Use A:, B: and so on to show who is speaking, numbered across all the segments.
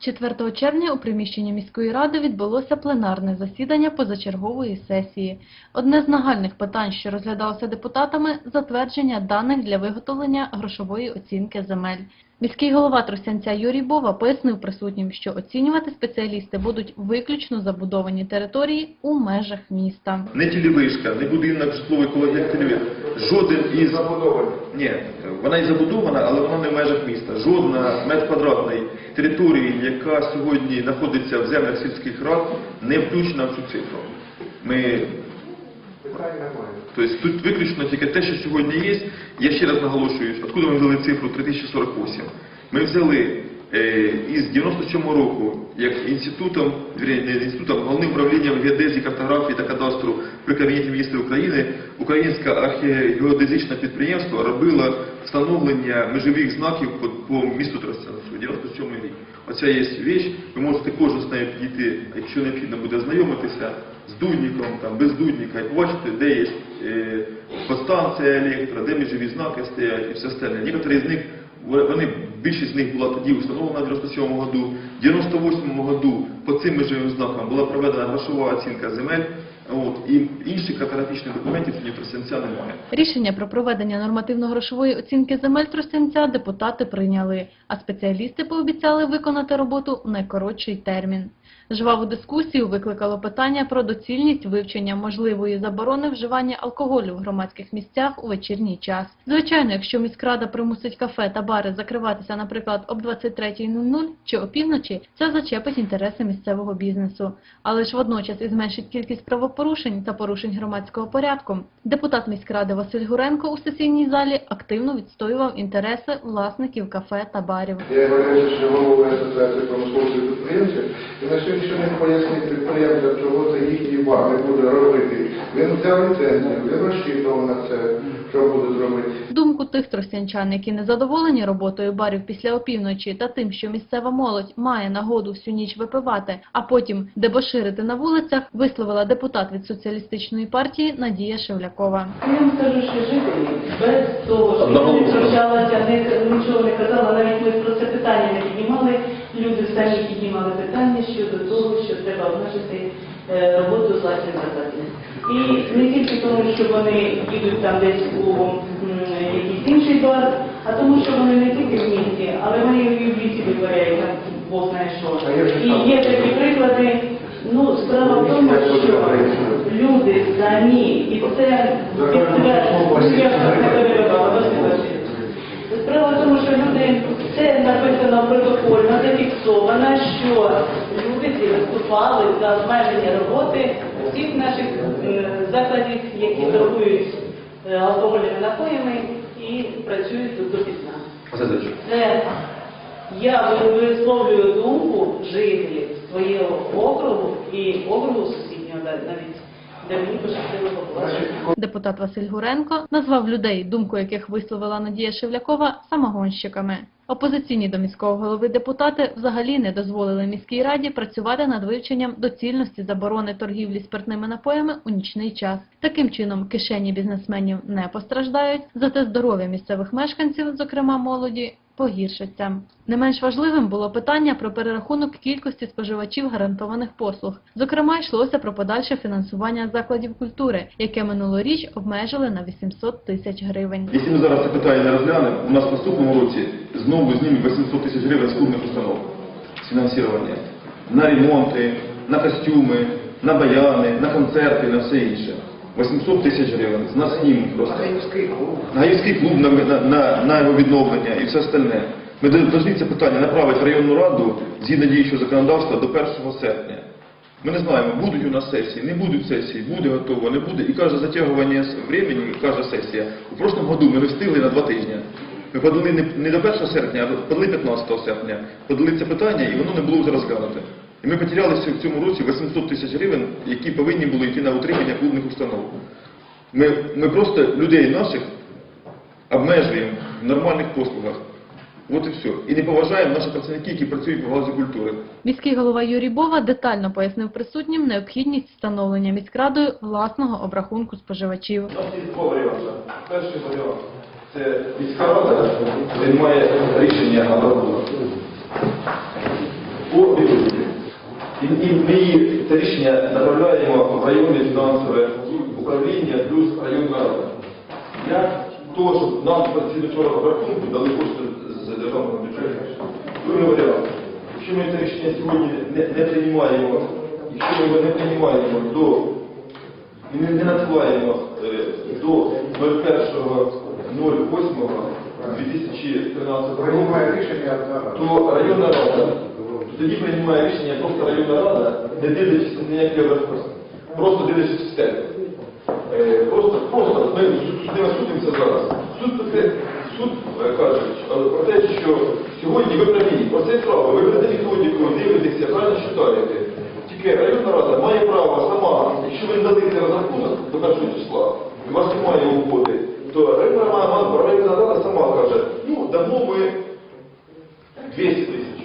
A: Четвертого червня у приміщенні міської ради відбулося пленарне засідання позачергової сесії. Одне з нагальних питань, що розглядалося депутатами – затвердження даних для виготовлення грошової оцінки земель. Міський голова Тростянця Юрій Бова пояснив присутнім, що оцінювати спеціалісти будуть виключно забудовані території у межах міста.
B: Не телевишка, не будинок житловий колективів. Жоден із ні, вона і забудована, але вона не в межах міста. Жодна метр квадратної території, яка сьогодні знаходиться в землях сільських рад, не включена в цю цифру. Ми Тобто тут виключно тільки те, що сьогодні є. Я ще раз наголошую, откуда ми взяли цифру 3048. Ми взяли із 97 року, як інститутом, не інститутом, головним управлінням геодезії, картографії та кадастру при Кабінеті міністрів України, Українське археогеодезичне підприємство робило встановлення межових знаків по, по місту Тростянцю, 97 рік. Оця є річ, ви можете кожен з нею підійти, якщо необхідно буде ознайомитися з дудником, там, без дудника, і побачити, де є е, подстанція електро, де межові знаки стоять і все остальне. Некоторі з них, вони, більшість з них була тоді встановлена в 97 году. В 98 году по цим межовим знакам була проведена грошова оцінка земель, от, і інших картографічних документів сьогодні Тростянця немає.
A: Рішення про проведення нормативно-грошової оцінки земель Тростянця депутати прийняли, а спеціалісти пообіцяли виконати роботу в найкоротший термін. Жваву дискусію викликало питання про доцільність вивчення можливої заборони вживання алкоголю в громадських місцях у вечірній час. Звичайно, якщо міськрада примусить кафе та бари закриватися, наприклад, об 23.00 чи опівночі, це зачепить інтереси місцевого бізнесу. Але ж водночас і зменшить кількість правопорушень та порушень громадського порядку. Депутат міськради Василь Гуренко у сесійній залі активно відстоював інтереси власників кафе та барів.
C: Я являюся головою асоціації промислових підприємців, і на сьогоднішній день пояснити підприємцям, чого це їхній бар не буде робити. Він взяв ліцензію, він розчитував на це, що буде зробити.
A: Думку тих тростянчан, які не задоволені роботою барів після опівночі та тим, що місцева молодь має нагоду всю ніч випивати, а потім дебоширити на вулицях, висловила депутат від соціалістичної партії Надія Шевлякова.
D: Я вам скажу, що жителі без того, що втручалася, нічого не казала, навіть ми про це питання не піднімали. Люди самі піднімали питання щодо того, що треба обмежити роботу з власних закладів. І не тільки тому, що вони їдуть там десь у якийсь інший бар, а тому, що вони не тільки в місті, але вони і в лісі витворяють там Бог знає що. І є такі приклади. Ну, справа в тому, що люди самі, і це. Справа в тому, що люди, це написано протокольно, зафіксовано, що люди виступали за обмеження роботи всіх наших е, закладів, які торгують е, алкогольними напоями і працюють тут допізна. Це я висловлюю думку жителів свого округу і округу сусіднього навіть, де мені пощастило побувати.
A: Депутат Василь Гуренко назвав людей, думку яких висловила Надія Шевлякова, самогонщиками. Опозиційні до міського голови депутати взагалі не дозволили міській раді працювати над вивченням доцільності заборони торгівлі спиртними напоями у нічний час. Таким чином, кишені бізнесменів не постраждають, зате здоров'я місцевих мешканців, зокрема молоді, погіршиться. Не менш важливим було питання про перерахунок кількості споживачів гарантованих послуг. Зокрема, йшлося про подальше фінансування закладів культури, яке минулоріч обмежили на 800 тисяч гривень.
B: Якщо ми зараз це питання не розглянемо, у нас в наступному році знову знімуть 800 тисяч гривень з клубних установ фінансування на ремонти, на костюми, на баяни, на концерти, на все інше. 800 тисяч гривень з нас знімуть просто. На гаївський клуб на, на, на, на його відновлення і все остальне. Ми повинні це питання направити в районну раду згідно діючого законодавства до 1 серпня. Ми не знаємо, будуть у нас сесії, не будуть сесії, буде готово, не буде. І каже затягування времени, каже сесія. У прошлому году ми не встигли на два тижні. Ми подали не, не до 1 серпня, а подали 15 серпня. Подали це питання і воно не було вже розглянуте. І ми потерялися в цьому році 800 тисяч гривень, які повинні були йти на утримання клубних установ. Ми, ми просто людей наших обмежуємо в нормальних послугах.
E: От і все. І не поважаємо наших працівників, які працюють в галузі культури.
A: Міський голова Юрій Бова детально пояснив присутнім необхідність встановлення міськрадою власного обрахунку споживачів.
B: У нас є два варіанти. Перший варіант це міська рада приймає рішення на відповіді. І, і ми це рішення направляємо в районне фінансове управління плюс районна рада. Для того, щоб нам працівничого рахунку дали кошти з державного бюджету. Другий варіант. Якщо ми це рішення сьогодні не, не приймаємо, якщо ми його не приймаємо до і не, не надсилаємо е, до 01.08.2013
C: Приймає
B: року, то районна рада, то тоді приймає рішення просто районна рада, не дивлячись на ніякі обрахунки, просто дивлячись в стелю. Е, Просто, просто ми з ними зараз. Суд суд е, каже про те, що сьогодні ви праві, про це право, ви ведете методику, дивитеся, правильно читаєте. Тільки районна рада має право сама, якщо ви не дадите розрахунок до першого числа, і у вас немає угоди, то районна рада, районна рада сама каже, ну дамо ми 200 тисяч.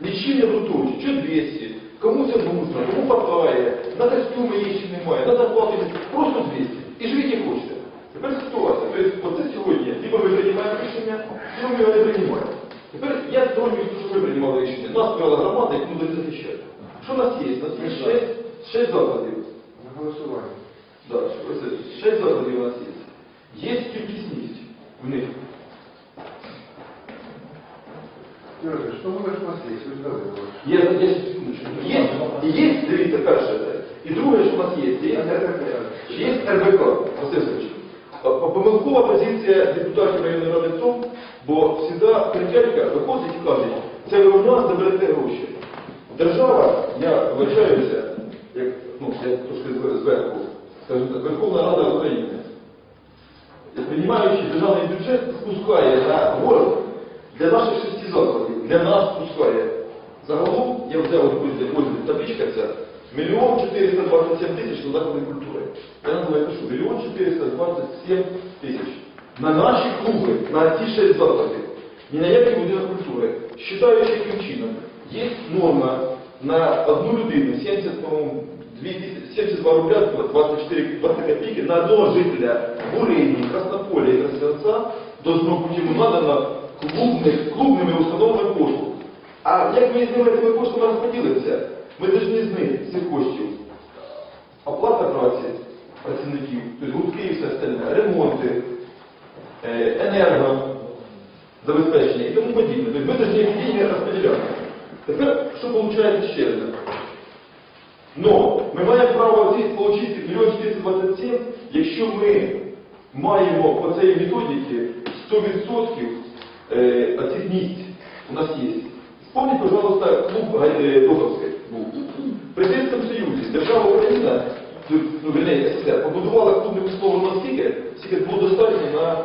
B: Нічим не готують. Що 200? Кому це нужно? Кому хватає? На костюми є чи немає, на зарплату є. просто 200. І живіть як хочете. Тепер ситуація. Тобто, оце сьогодні, либо ми приймаємо рішення, либо ми його не приймаємо. Тепер я здоров'ю, що ви приймали рішення. Нас прийняла громада, яку буде захищати. Що в нас є? У нас є 6, 6 закладів.
C: На голосування.
B: Да, 6 закладів у нас є. Є кількісність в них.
C: Що у є?
B: Є, є, є, є, дивіться, перше, і друге, що у нас є, є, є РБК, Василь Васильович. Помилкова позиція депутатів районної ради в тому, бо завжди кричалька виходить і каже, це ви у нас заберете гроші. Держава, я вважаюся, як, ну, я трошки зверху, скажімо так, Верховна Рада України, приймаючи державний бюджет, спускає на город для наших шести закладів, для нас спускає. Загалом, я взяв ось табличка ця, мільйон 427 тисяч на заклади культури. Я на тебе пишу, мільйон 427 тисяч. На наші клуби, на ці шесть закладів, ні на який будинок культури. Считаючи чином, є норма на одну людину 70, по-моєму, 72 рубля 24 20 копійки на одного жителя Бурені, Краснополя і Красавця должно бути йому надано клубних, клубними установами послуг. А як ми з ними цими коштами розподілимося? Ми повинні з них, цих коштів, оплата праці працівників, тобто гудки і все остальне, ремонти, енерго, забезпечення і тому подібне. Тобто ми повинні деньги розподіляти. Тепер, що виходить ще одне? Но ми маємо право здесь отримати мільйон 427, якщо ми маємо по цій методиці 100% е, оцих місць у нас є. Вспомніть, пожалуйста, клуб е, Духовський був. При Совєтському Союзі держава Україна, ну, ну, вернее, СССР, побудувала клубне условно настільки, скільки було достатньо на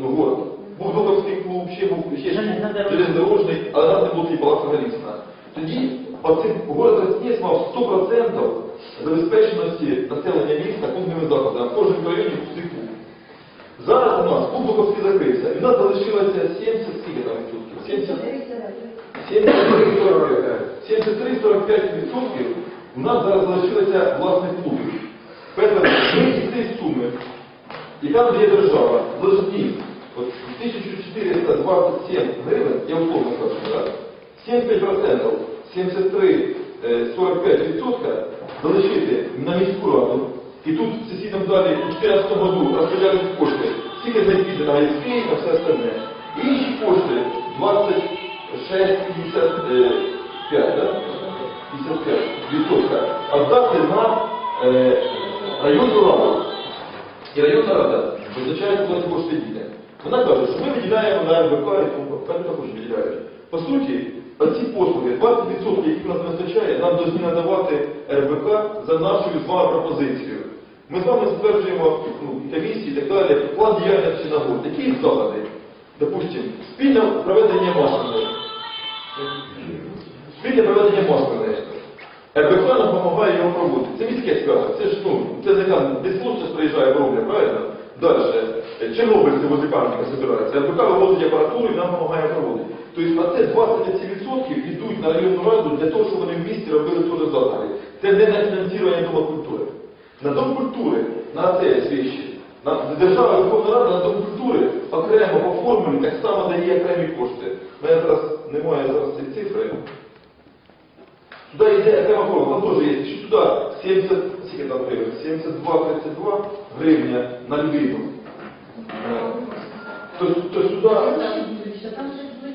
B: ну, город. Був Духовський клуб, ще був ще
D: Железнодорожний.
B: железнодорожний, але нас не було і Палаца Галіцина. Тоді оцим город Роснець мав 100% забезпеченості населення міста клубними закладами, в кожному районі пустий клуб. Зараз у нас клуб Духовський закрився, і в нас залишилося 70 скільки там відсотків? 73-45 відсотків у нас зараз залишилося власних клубів. Петро, ми із цієї суми, яка надає держава, должні от 1427 гривень, я условно кажу, так? 75%, 73, е, 45 відсотка залишити на міську раду. І тут в сесійному залі у 14 году розподіляють кошти, скільки зайдіть на ГСП, на все остальне. І інші кошти 26, 55, да? 55 відсотка віддати на е, районну раду. І районна рада визначає, куди кошти діти. Вона каже, що ми виділяємо на РБК, і тому також виділяють. По суті, ці послуги, 20%, які нас вистачає, нам повинні надавати РБК за нашою з вами пропозицією. Ми з вами затверджуємо ну, комісії і так далі, план діяльності на год. Які заходи? Допустимо, спільне проведення масляної. Спільне проведення масляної. РБК нам допомагає його проводити. Це міське свято. Це ж ну, це там, десь приїжджає в роблять, правильно? Далі. чорнобильці возле пам'ятника збираються. РБК вивозить апаратуру і нам допомагає проводити. Тобто, це 20% йдуть на районну раду для того, щоб вони в місті робили теж заходи. Це не на фінансування Дома культури. На Дом культури, на це свідчі, на держава Верховна Рада на Дом культури окремо по формулі так само дає окремі кошти. У мене зараз немає зараз цієї цифри. Йде окрема формула, там теж є, що туди 70, скільки там гривень, 72-32 гривня на. Е, То, то сюди,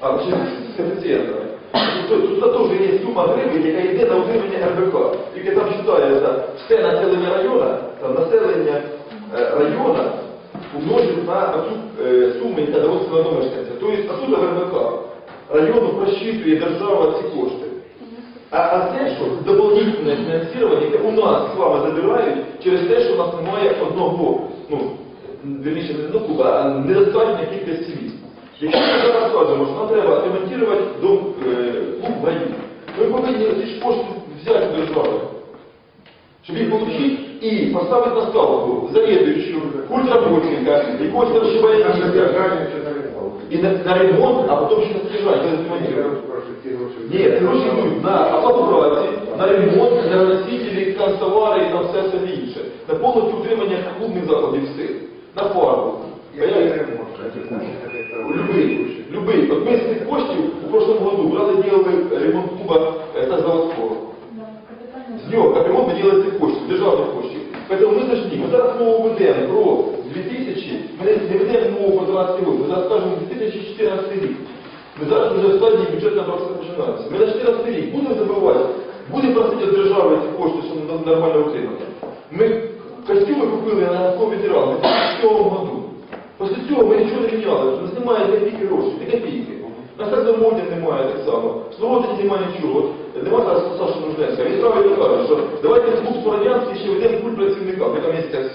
B: а, ще з коефіцієнтами. То, туди теж є сума гривень, яка йде на утримання РБК. Тільки там вважається все населення району, там населення е, району умножить на цю е, суму, яка доросла на мешканця. Тобто, отсюда РБК району просчитує держава ці кошти. А, а це що? Дополнительне фінансування, яке у нас з вами забирають через те, що у нас немає одного, ну, вірніше, не одного клуба, а недостатня кількість місць. Якщо ми зараз кажемо, що нам треба ремонтувати дом, е, клуб районі, ми повинні ці ж кошти взяти у держави, щоб їх отримати і поставити на ставку завідуючу, культработника, якогось там
C: ремонт?
B: І на, на ремонт, а потім ще на содержання,
C: ті гроші.
B: Ні, ці гроші йдуть на оплату на ремонт, на носителі, канцтовари і на все все інше. На повністю утримання клубних заходів всіх. На фарбу.
C: Який ремонт? Це куші, це як
B: Любий, любий. От ми з цих коштів у прошлому году брали, делали ремонт клуба е, та заводського. З нього капремонт ми делали цих коштів, державних коштів. Тому ми зажні. Ми зараз мову ведемо про 2000, ми не не ведемо мову про 12 років, ми зараз кажемо 2014 рік. Ми зараз вже в стадії бюджетного процесу починається. Ми на 14 рік будемо забивати, будемо просити від держави ці кошти, щоб на нормальне утримання. Ми костюми купили на Ганського ветерана в цьому году. Після цього ми нічого не міняли, у нас немає копійки грошей, ні копійки. У нас так замовлення немає так само. В Слободі немає нічого. Нема зараз Саша Нужненка. Він правильно каже, що давайте клуб Спородянський ще ведемо культ працівника, в якому місяць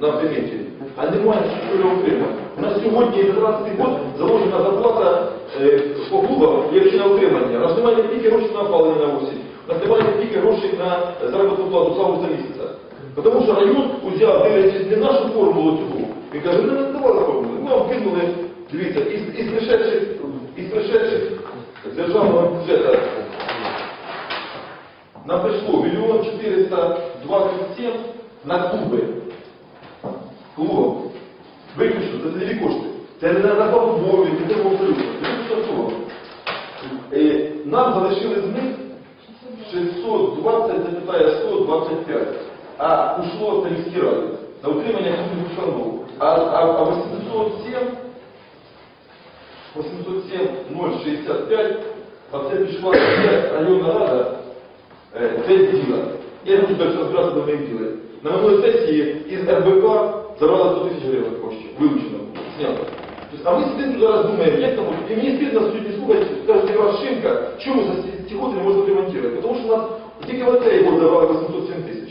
B: на приміті. А немає нічого утримання. У нас сьогодні 12 год заложена зарплата е, по клубам, якщо на утримання. У нас немає копійки грошей на опалення на осінь. У нас немає копійки грошей на заробітну плату з августа місяця. Тому що район узяв, дивлячись не нашу формулу цього, він каже, ми не давали формулу. Ми вам кинули, дивіться, із, пришедших, із пришедших державного бюджету нам прийшло мільйон 427 на клуби. Клубом. Виключно, це цільові кошти. Це не на забудові, не треба абсолютно. Е, Нам залишили з них 620, запитає 125. А ушло на міські ради на утримання клубних установ. А, а, а 807 807 065, а це рада, це діла. Я не далі розбиратися до моїх діли. На минулій сесії із РБК забрали 100 тисяч гривень коштів, вилучено, знято. А ми сидимо зараз думаємо, як там, і мені стидно сьогодні слухати, кажуть, яка шинка, чому за ці, ці не можна ремонтувати? Тому що у нас тільки в год давали 807 тисяч.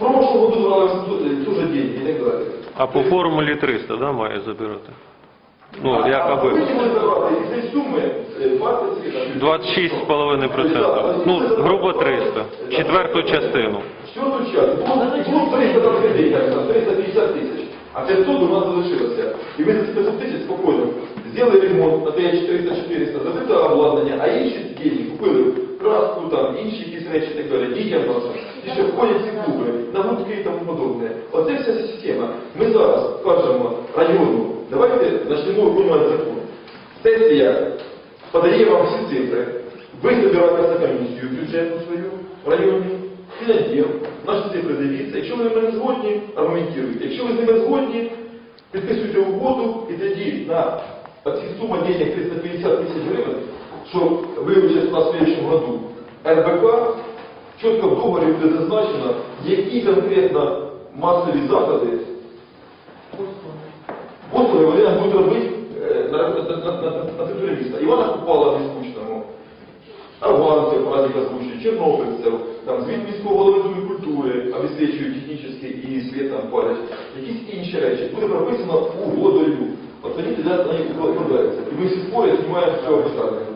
B: В прошлом году давали 800 дуже деньги і так далі.
F: А по формулі 300, да, має забирати? Ну,
B: А
F: якоби
B: цієї суми е, 20
F: 26,5%. Ну, грубо 300. Четверту частину.
B: Що тут час? Було 300 там людей, 350 тисяч. А 500 у нас залишилося. І ми за ці 500 тисяч спокійно зробили ремонт на те 400-400, забите обладнання, а інші деньги купили краску, там, інші якісь речі так далі, дітям нашим, і ще входять ці клуби, на гудки і тому подобне. Оце вся система. Ми зараз кажемо району, давайте почнемо виконувати закон. Сесія подає вам всі цифри, ви збираєте на комісію бюджетну свою в районі, фінансів, наші цифри дивіться. Якщо ви не згодні, аргументуйте. Якщо ви ними згодні, підписуйте угоду і тоді на оці сума денег 350 тисяч гривень, що вилучиться у нас в следующем году, РБК, чітко в договорі буде зазначено, які конкретно масові заходи Послуги вони нам будуть робити е, на, території міста. Івана Купала в Іскучному, афганців, порадник озвучує, чорнобильців, там, звіт міського голови культури, обеспечують технічно і там палять, якісь інші речі. Буде прописано угодою. От тоді тоді на них. І ми всі спорять, знімаємо все описання.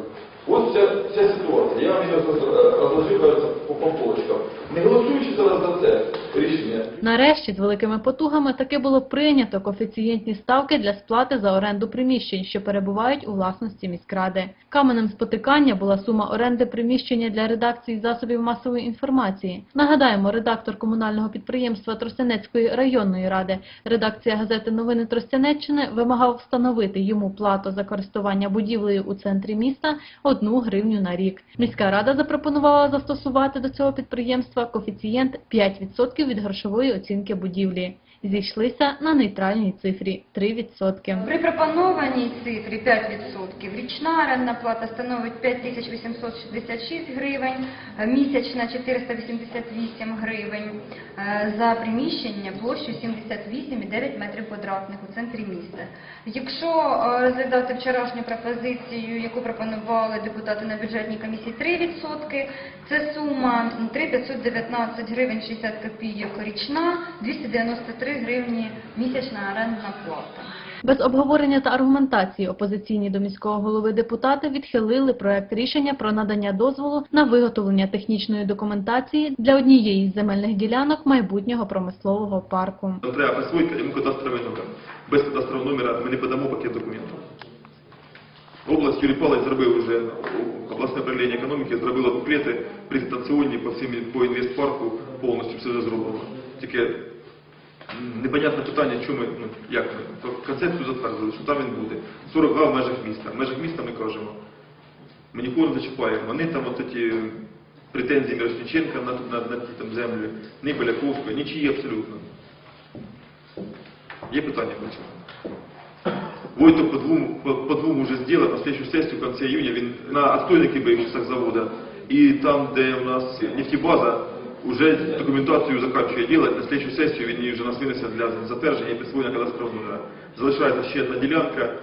B: Ось вся, вся ситуація. Я вам її розложив по, по полочкам. Не голосуючи зараз за це рішення.
A: Нарешті з великими потугами таки було прийнято коефіцієнтні ставки для сплати за оренду приміщень, що перебувають у власності міськради. Каменем спотикання була сума оренди приміщення для редакції засобів масової інформації. Нагадаємо, редактор комунального підприємства Тростянецької районної ради, редакція газети Новини Тростянеччини вимагав встановити йому плату за користування будівлею у центрі міста одну гривню на рік. Міська рада запропонувала застосувати до цього підприємства коефіцієнт 5% від грошової оцінки будівлі. Зійшлися на нейтральній цифрі 3%.
G: При пропонованій цифрі 5% річна орендна плата становить 5866 гривень, е, місячна 488 гривень, е, за приміщення площею 78,9 метрів квадратних у центрі міста. Якщо е, розглядати вчорашню пропозицію, яку пропонували депутати на бюджетній комісії 3%, це сума 3519 гривень 60 копійок річна, 293 гривні місячна орендна плата.
A: Без обговорення та аргументації опозиційні до міського голови депутати відхилили проект рішення про надання дозволу на виготовлення технічної документації для однієї з земельних ділянок майбутнього промислового парку.
B: Треба присвоїти йому кадастровий номер. Без кадастрового номера ми не подамо пакет документів. Область Юрій Павлович зробив вже обласне управління економіки, зробило буклети презентаційні по всім по інвестпарку, повністю все зроблено. Тільки непонятне питання, чому ну, як ми, то концепцію затвердили, що там він буде. 40 га в межах міста. В межах міста ми кажемо, ми нікого не зачіпаємо. Вони там от ці претензії Мірошниченка на, на, на ті там землі, ні Поляковського, нічиї абсолютно. Є питання по цьому? Войтов по двум, по, по двум уже сделал, на следующую сессию в конце июня він на отстойники бывших завода. И там, де у нас нефтебаза, уже документацію заканчує делать, на следующую сесію він її вже нас винесе для затвердження і присвоєння кадастрового номера. Залишається ще одна ділянка,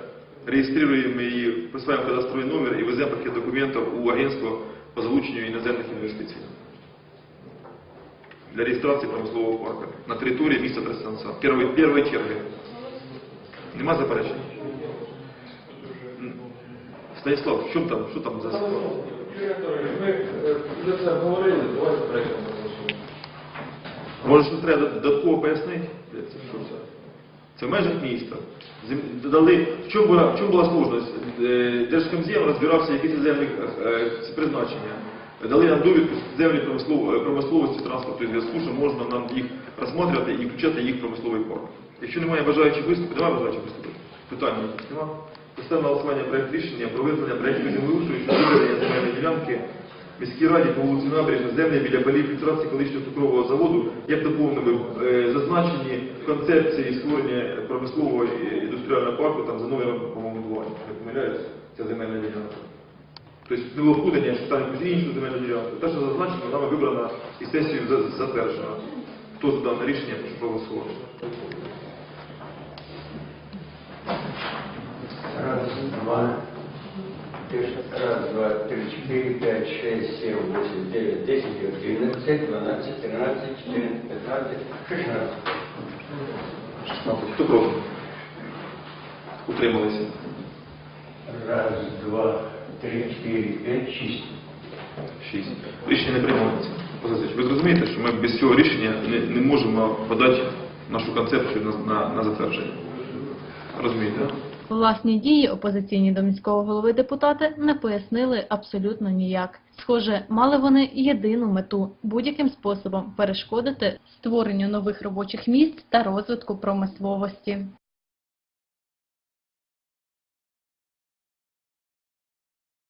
B: реєструємо її, присваємо кадастровий номер і веземо пакет документів у агентство по залученню іноземних інвестицій для реєстрації промислового парку на території міста Тростянця. Першої, першої черги. Нема заперечень? М. Станіслав, що там, що там за справа?
F: Ми е, вже це говорили, давайте проєктом голосуємо.
B: Може, що треба додатково пояснити? Це, що це? Це в межах міста. Додали, в чому була, в чому була сложність? Е, Держкомзем розбирався, які це землі це призначення. Дали нам довідку землі е, промисловості, транспорту і зв'язку, що можна нам їх розглядати і включати їх в промисловий парк. Якщо немає бажаючих виступити, немає бажаючих виступити? Питання якісь нема? Голосування проект рішення про визнання проєктів землеустрою щодо виділення земельної ділянки міській раді по вулиці Набережна, землі біля полів фільтрації колишнього цукрового заводу, як доповнили е, зазначені концепції створення промислового індустріального парку, там за номером, по-моєму, 2, якщо не помиляюсь, ця земельна ділянка. Тобто не було входення, що там іншу земельну ділянку. Те, що зазначено, вона вибрана і сесією за- затверджена. Хто за дане рішення, прошу проголосувати.
H: Раз, два, раз, два, три, четыре, пять, шесть, семь, восемь, девять, десять, одиннадцать, двенадцать, тринадцать, четырнадцать, пятнадцать, шестнадцать.
B: 16. Хто проти? Утрималися.
H: Раз, два, три, четыре, пять, шесть.
B: 6. Рішення не приймається. Позиція. Ви зрозумієте, що ми без цього рішення не, не можемо подати нашу концепцію на, на, на затвердження. Розумієте?
A: Власні дії опозиційні до міського голови депутати не пояснили абсолютно ніяк. Схоже, мали вони єдину мету будь-яким способом перешкодити створенню нових робочих місць та розвитку промисловості.